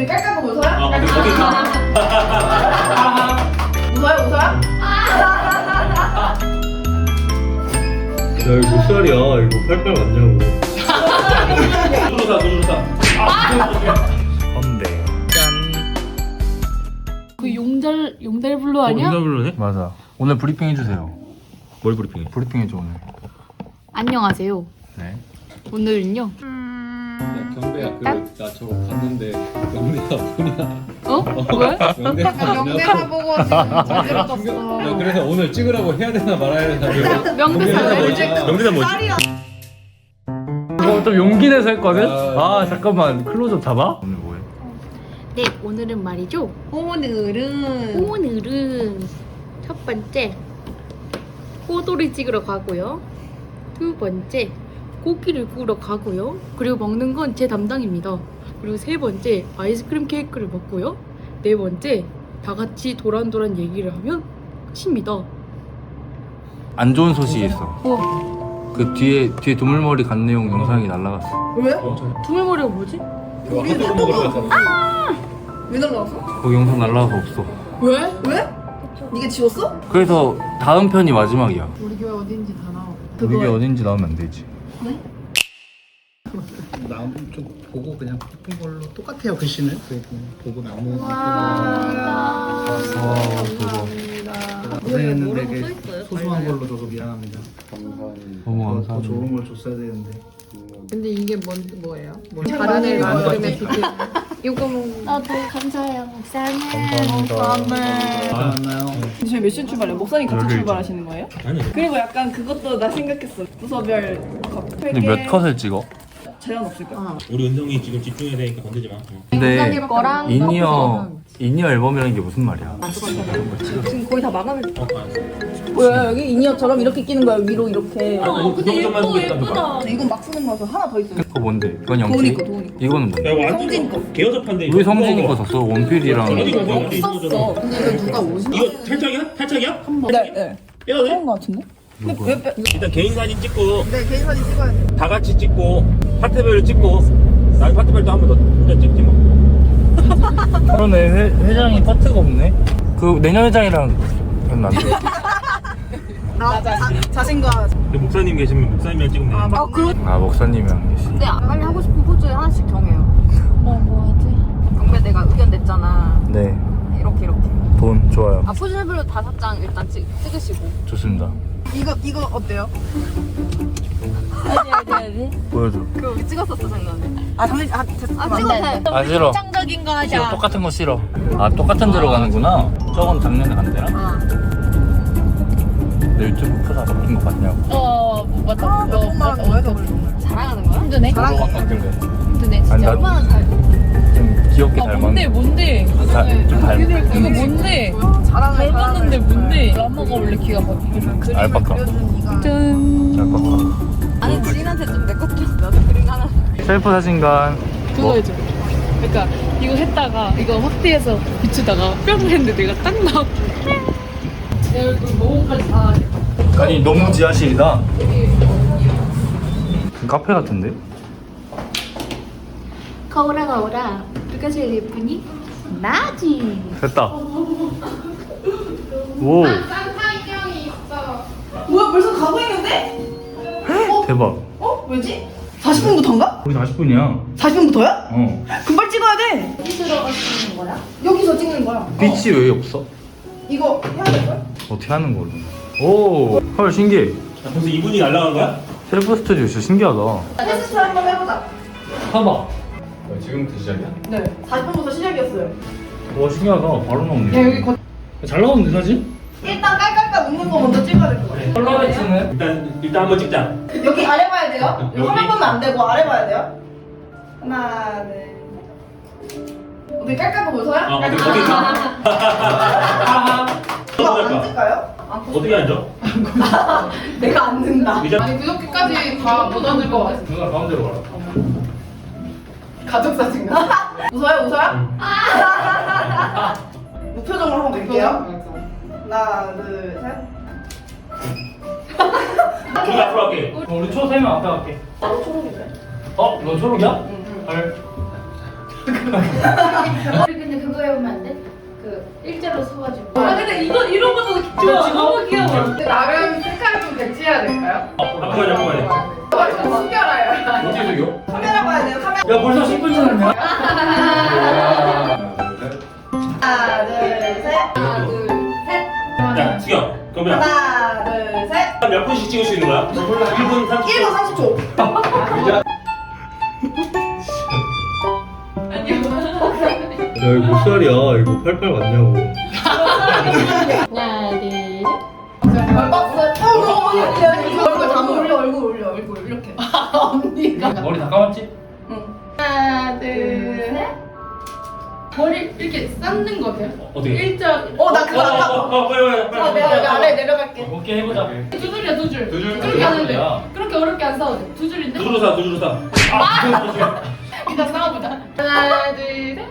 어떻게 깔깔거 웃어요? 아, 어디 어디 웃어요 웃어요? 야 이거 몇 살이야? 이거 팔팔 맞냐고. 누르사 누르사. 건데 짠그 용달 용달 블루 아니야? 불러네? 맞아 오늘 브리핑 해주세요 뭘 브리핑해? 브리핑 해줘 오늘 안녕하세요. 네 오늘은요. 야, 경배야 그 나 저거 봤는데 경배가 뭐냐 어? 왜? 경배가 영대사 보고 지금 나 그래서 오늘 찍으라고 해야 되나 말아야 되나 명대사? 뭐냐 명대사 뭐지? 이거 좀 용기 내서 했거든? 아. 아 잠깐만 클로즈업 잡아? 오늘 뭐해? 네, 오늘은 말이죠. 오늘은 오늘은 첫 번째 호돌이 찍으러 가고요. 두 번째 고기를 구우러 가고요. 그리고 먹는 건 제 담당입니다. 그리고 세 번째 아이스크림 케이크를 먹고요. 네 번째 다 같이 도란도란 얘기를 하면 끝입니다. 안 좋은 소식이 있어 어, 그 뒤에 뒤에 두물머리 간 내용 영상이 날라갔어 왜? 두물머리가 뭐지? 먹으러 갔잖아 왜 날라왔어? 거기 영상 날라가서 없어 왜? 왜? 니가 지웠어? 그래서 다음 편이 마지막이야 우리 교회 어딘지 다 나와 이게 어딘지 나오면 안 되지 나무 좀 보고 그냥 예쁜 걸로 똑같아요 글씨는. 그래도 보고 나무 아 그거 고생했는데 이게 소소한 걸로 줘서 미안합니다. 너무 더 감사합니다. 좋은 걸 줬어야 되는데. 근데 이게 뭔 뭐예요? 다른 애 만들면 이거 뭐 나도 감사해요, 목사님. 감사합니다. 만나요. 저희 몇 시에 출발해요? 목사님 같이 열흘 출발하시는 거예요? 아니. 그리고 약간 그것도 나 생각했어. 부서별 컷 근데 몇 컷을 찍어? 제한 없을 거야 우리 은성이 지금 집중해야 되니까 건들지 마. 어. 근데 거랑 인이어 인이어 앨범이라는 게 무슨 말이야? 지금 거의 다 마감을 어, 알았어. 뭐야 여기 인이어처럼 이렇게 끼는 거야 위로 이렇게 아, 근데 예뻐 예쁘다. 근데 이건 막 쓰는 거라서 하나 더 있어요 그거 뭔데? 그건 영피? 도훈이 거 도훈이 거 이거는 뭔데? 야, 완전 성진 거. 개어접한데. 우리 성진이 거 줬어 원필이랑 이거 뭐 없었어 근데 이거 누가 오신 이거 탈착이야? 탈착이야? 네, 네. 빼야 돼? 그런 거 같은데? 누구? 왜 빼? 일단 개인 사진 찍고 네 개인 사진 찍어야 돼 다 같이 찍고 파트별로 찍고 나중에 파트별 또한번 더 혼자 찍지 뭐. 그러네 회, 회장이 파트가 없네 그 내년 회장이랑 하면 안 돼? 나 자, 자신과 근데 목사님 계시면 목사님이랑 찍으면 돼. 아 그거 아 목사님이랑 계시 근데 빨리 하고 싶은 포즈 하나씩 정해요. 어, 뭐 하지? 경배 내가 의견 냈잖아. 네, 이렇게 이렇게. 돈 좋아요 아 포즈별로 다섯 장 일단 찍, 찍으시고. 좋습니다 이거 이거 어때요? 보여줘 그거 우리 찍었었어 작년에. 아 잠시 아 됐어 아 찍어도 돼. 아 싫어 창작인 거 싫어 똑같은 거 싫어 아 똑같은 데로 가는구나 저건 작년에 간대나? 아. 내 유튜브 표사 바뀐 거 봤냐고 어, 맞다. 아 몇천만 원 뭐해서 그래 자랑하는 거야? 힘드네. 자랑 아 바뀌길래 힘드네, 아니 진짜. 나 얼마나 잘. 좀 귀엽게 아, 닮았 뭔데, 뭔데? 다- 좀 닮. 이거 뭔데? 자랑을 잘 봤는데 자랑을 뭔데? 라마가 원래 귀가 바뀌게. 알파카 그려준 짠. 알파카 아니 지인한테 좀내 것도 나도 그림 하나. 셀프 사진관 그거 뭐? 해줘. 그러니까 이거 했다가 이거 확대해서 비추다가 뿅 했는데 내가 딱 나왔고. 내 얼굴 모공까지 다. 아니 너무 지하실이다 카페 같은데? 거울아 거울아 누가 제일 예쁘니? 나지. 됐다 오 뭐야 벌써 가고 있는데? 대박 어? 왜지? 40분부터인가? 우리 40분이야 40분부터야? 어 금발 찍어야 돼 여기서 찍는 거야? 여기서 찍는 거야 빛이 왜 없어? 이거 해야 될걸? 어떻게 하는 걸로 오 헐 신기해 야, 벌써 이분이 날라간 거야? 셀프 스튜디오 진짜 신기하다 테스트 한번 해보자 봐봐 지금부터 시작이야? 네 40분부터 시작이었어요 와 신기하다 바로 나오네 야 여기 거... 잘 나오는데 사진? 일단 깔깔깔 웃는 거 먼저 찍어야 될 것 같아 컬러베이츠는? 일단 일단 한번 찍자. 여기 아래 봐야 돼요? 여기? 화면 보면 안 되고 아래 봐야 돼요? 하나 둘 어떻게 깔깔거 웃어요? 아, 어디 어디 이거 어디 앉을까요? 어떻게 앉아? 내가 앉는다 의자 아니 그렇게까지 다 못 앉을 것 같아 누나 가운데로 가라 가족 사진가? 웃어요 웃어요? 무표정으로 한번 볼게요 하나 둘 셋 우리 앞으로 할게. 우리 초 세면 앞에 갈게 바로 초록이래 어? 너 초록이야? 헐 우리 근데 그거 해보면 안 돼? 그 일자로 서가지고. 아 근데 이거 이런 것도 좋아. 너무 귀여워. 나름 색깔 좀 배치해야 될까요? 한번에 한번에 저 숨겨라요. 어떻게 저기요? 카메라 봐야 돼요. 카메라. 야 벌써 10분 지났냐? 1분 30초 1분 30초. 야 이거 몇 살이야? 이거 88 맞냐고 하나 둘 셋. 박스. 어, 어, 어, 얼굴 다 올려, 얼굴 올려, 얼굴 이렇게. 언니가. 머리 다 감았지? 하나 둘 셋. 머리 이렇게 쌓는 거 돼요? 어떻게? 일자. 어, 나 그거 아까. 어어 빨리 빨리 빨리 어, 내가 여기 아래 내려갈게. 오케이 해보자 두 줄이야 두 줄. 두 줄? 그렇게 하는데. 야. 그렇게 어렵게 안 싸워도 돼. 두 줄인데. 두 줄로 사, 두 줄로 사. 일단 싸워보자. 하나 둘 셋.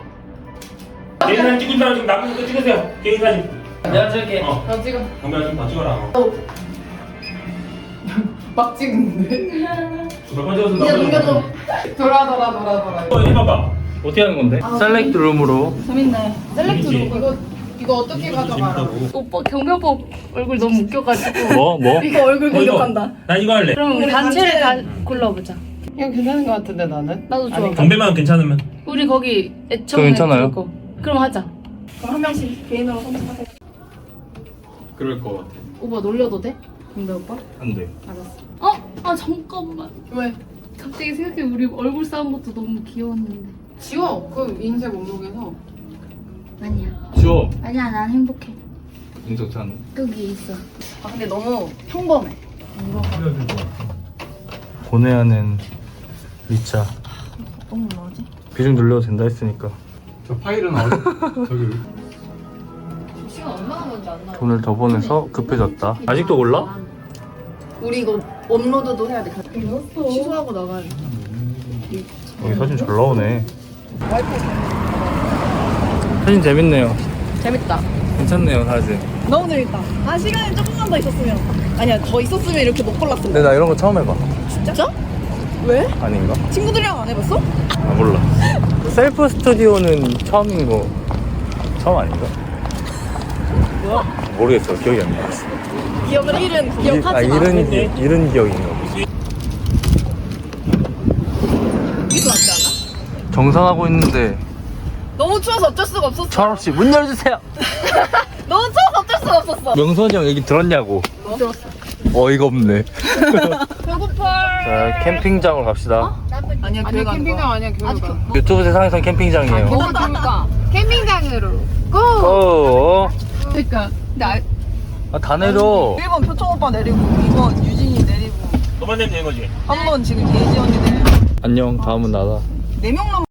개인 사진 찍은 사람 지금 남은 거 찍으세요. 개인 사진. 내가 찍을게 어. 너 지금 정면 좀더 찍어라. 막 찍는데. 몇번 찍어서 이제 넘겨줘. 돌아, 돌아, 돌아, 돌아. 어, 해봐봐. 어떻게 하는 건데? 셀렉트 룸으로 재밌네. 셀렉트로. 재밌지? 이거, 이거 어떻게 가져가라. 오빠 경매법 얼굴 너무 웃겨가지고. 뭐? 뭐? 이거 얼굴 어, 이거. 공격한다. 나 이거 할래. 그럼 우리 우리 단체를 다 단체- 골라보자. 이거 괜찮은 것 같은데, 나는? 나도 좋아. 경배만 괜찮으면. 우리 거기 애청에 괜찮아요. 거. 그럼 하자. 그럼 한 명씩 개인으로 선택하세요. 그럴 것 같아. 오빠 놀려도 돼? 경배 오빠? 안 돼 알았어. 어? 아 잠깐만. 왜? 갑자기 생각해 우리 얼굴 싸운 것도 너무 귀여웠는데. 지워. 그 인쇄 목록에서. 아니야. 지워 아니야 난 행복해. 인석 찬 여기 있어. 아, 근데 너무 평범해. 보내야 하는 리차 너무 뭐지? 비중 눌러도 된다 했으니까 저 파일은 어디? 저기 시간 얼마나 먼저 안 나와? 돈을 더 보내서 급해졌다 아직도 올라? 우리 이거 업로드도 해야 돼. 취소하고 나가야 돼. 여기 사진 잘 나오네 사진 재밌네요 재밌다. 괜찮네요 사진 너무 재밌다. 아, 시간이 조금만 더 있었으면. 아니야, 더 있었으면 이렇게 못 골랐을 근데 나 이런 거 처음 해봐 진짜? 왜? 아닌가? 친구들이랑 안 해봤어? 아 몰라 셀프 스튜디오는 처음인 거 처음 아닌가? 뭐야? 모르겠어 기억이 안 나. 기억을 잃은, 기억하지 아 마. 이런 기, 이런 기억인가 보지. 이게 더 낫지 않아? 정상하고 있는데 너무 추워서 어쩔 수가 없었어. 철없이 문 열주세요. 너무 추워서 어쩔 수가 없었어. 명선이 형 얘기 들었냐고? 들었어. 어이가 없네. 배고파. 자 캠핑장으로 갑시다. 아니야, 교회 가는 거야. 아니야 교회가. 유튜브 세상에선 캠핑장이에요. 뭐가 그러니까 캠핑장으로. 고. 그러니까. 근데 아, 아, 다 내려. 1번 표청 오빠 내리고, 2번 유진이 내리고, 너만 내면 되는 거지. 한 번 지금 예지 언니 내리고. 안녕. 다음은 나다. 4명 남